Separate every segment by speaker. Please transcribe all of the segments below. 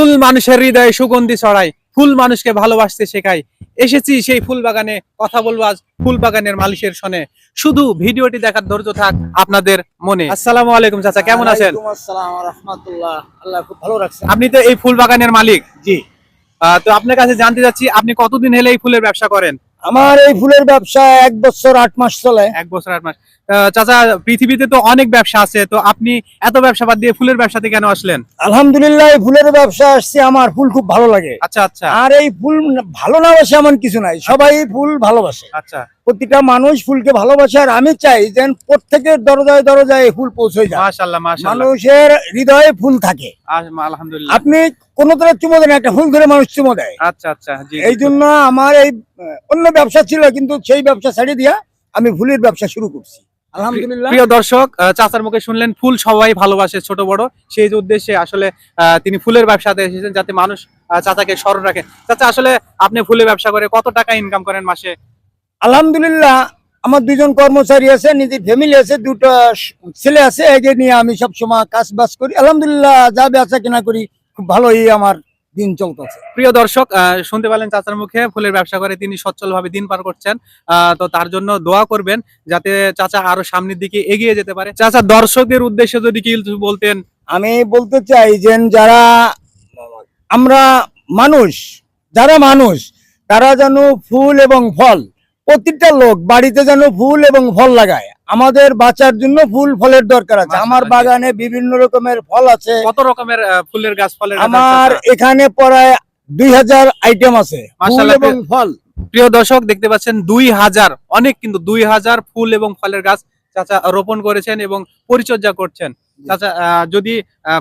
Speaker 1: ফুল মানুষের হৃদয়ে সুগন্ধি ছড়ায় ফুল মানুষকে ভালোবাসতে শেখায়। এসেছি সেই ফুল বাগানে কথা বলব আজ ফুল বাগানের মালিকের শোনে শুধু ভিডিওটি দেখার ধৈর্য থাক আপনাদের মনে। আসসালামু আলাইকুম চাচা কেমন আছেন?
Speaker 2: আল্লাহ খুব ভালো রাখছেন
Speaker 1: আপনি তো এই ফুল বাগানের মালিক।
Speaker 2: জি।
Speaker 1: আহ, তো আপনার কাছে জানতে চাচ্ছি আপনি কতদিন হলে এই ফুলের ব্যবসা করেন?
Speaker 2: আমার এই ফুলের ব্যবসা এক বছর আট মাস চলে।
Speaker 1: এক বছর আট মাস। চাচা পৃথিবীতে তো অনেক ব্যবসা আছে তো আপনি এত ব্যবসা বাদ দিয়ে ফুলের ব্যবসাতে কেন আসলেন?
Speaker 2: আলহামদুলিল্লাহ ফুলের ব্যবসা আসছে আমার ফুল খুব ভালো লাগে।
Speaker 1: আচ্ছা আচ্ছা।
Speaker 2: আর এই ফুল ভালো না বাসে এমন কিছু নাই সবাই ফুল ভালোবাসে।
Speaker 1: আচ্ছা।
Speaker 2: প্রতিটা মানুষ ফুলকে ভালোবাসে আর আমি চাই যে প্রত্যেকের দরজায় দরজায় ফুল পৌঁছে যায়। মানুষের হৃদয়ে ফুল থাকে।
Speaker 1: আলহামদুলিল্লাহ।
Speaker 2: আপনি কোন ধরনের চুমো দেন একটা ফুল ধরে মানুষ চুমো দেয়।
Speaker 1: আচ্ছা আচ্ছা
Speaker 2: এই জন্য আমার এই অন্য ব্যবসা ছিল কিন্তু সেই ব্যবসা ছেড়ে দিয়া আমি ফুলের ব্যবসা শুরু করছি। আলহামদুলিল্লাহ।
Speaker 1: প্রিয় দর্শক চাচার মুখে শুনলেন ফুল সবাই ভালোবাসে ছোট বড়। সেই উদ্দেশ্যে আসলে আহ, তিনি ফুলের ব্যবসাতে এসেছেন যাতে মানুষ চাচাকে স্মরণ রাখে। চাচা আসলে আপনি ফুলের ব্যবসা করে কত টাকা ইনকাম করেন মাসে?
Speaker 2: আলহামদুলিল্লাহ আমার দুজন কর্মচারী আছে নিজের ফ্যামিলি আছে দুটো ছেলে আছে একে নিয়ে আমি সব সময় কাজ বাজ করি। আলহামদুলিল্লাহ যা বেচা কেনা করি খুব ভালোই আমার দিন চলতেছে।
Speaker 1: প্রিয় দর্শক শুনতে পেলেন চাচার মুখে ফুলের ব্যবসা করে তিনি সচ্ছল ভাবে দিন পার করছেন। তো তার জন্য দোয়া করবেন যাতে চাচা আরও সামনের দিকে এগিয়ে যেতে পারে। চাচা দর্শকদের উদ্দেশ্যে যদি কিছু বলতেন।
Speaker 2: আমি বলতে চাই যে যারা আমরা মানুষ যারা মানুষ তারা যেন ফুল এবং ফল প্রতিটা লোক বাড়িতে যেন ফুল এবং ফল লাগায়। আমাদের বাঁচার জন্য ফুল ফলের দরকার আছে। আমার বাগানে বিভিন্ন রকমের ফল আছে।
Speaker 1: কত রকমের ফুলের গাছ ফলের
Speaker 2: আমার এখানে প্রায় দুই হাজার আইটেম আছে। ফুল এবং ফল।
Speaker 1: প্রিয় দর্শক দেখতে পাচ্ছেন দুই হাজার অনেক কিন্তু দুই হাজার ফুল এবং ফলের গাছ চাচা রোপণ করেছেন এবং পরিচর্যা করছেন। চাচা যদি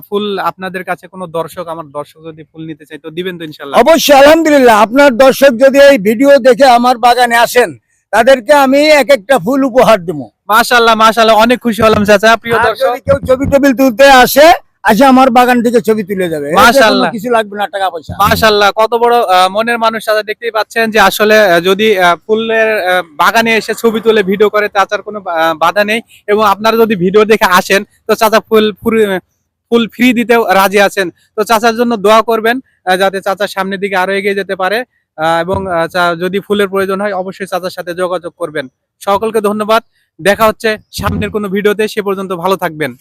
Speaker 1: ফুল আপনাদের কাছে কোনো দর্শক আমার দর্শক যদি ফুল নিতে চাই তো দিবেন তো ইনশাল্লাহ
Speaker 2: অবশ্যই আলহামদুলিল্লাহ। আপনার দর্শক যদি এই ভিডিও দেখে আমার বাগানে আসেন তাদেরকে আমি এক একটা ফুল উপহার দেবো।
Speaker 1: মাশাল্লাহ মাশাল্লাহ অনেক খুশি হলাম চাচা প্রিয় দর্শক
Speaker 2: যদি কেউ ছবি টেবিল তুলতে আসে আসে আমার বাগান থেকে ছবি তুলে যাবে
Speaker 1: মাশাআল্লাহ।
Speaker 2: কিছু লাগবে না টাকা পয়সা।
Speaker 1: মাশাল্লাহ কত বড় মনের মানুষ চাচা দেখতেই পাচ্ছেন যে আসলে যদি ফুলের বাগানে এসে ছবি তুলে ভিডিও করে চাচার কোনো বাধা নেই। এবং আপনারা যদি ভিডিও দেখে আসেন তো চাচা ফুল ফুল- ফুল ফ্রি দিতেও রাজি আছেন। তো চাচার জন্য দোয়া করবেন যাতে চাচা সামনের দিকে আরও এগিয়ে যেতে পারে। আহ, এবং যদি ফুলের প্রয়োজন হয় অবশ্যই চাচার সাথে যোগাযোগ করবেন। সকলকে ধন্যবাদ। দেখা হচ্ছে সামনের কোনো ভিডিওতে সে পর্যন্ত ভালো থাকবেন।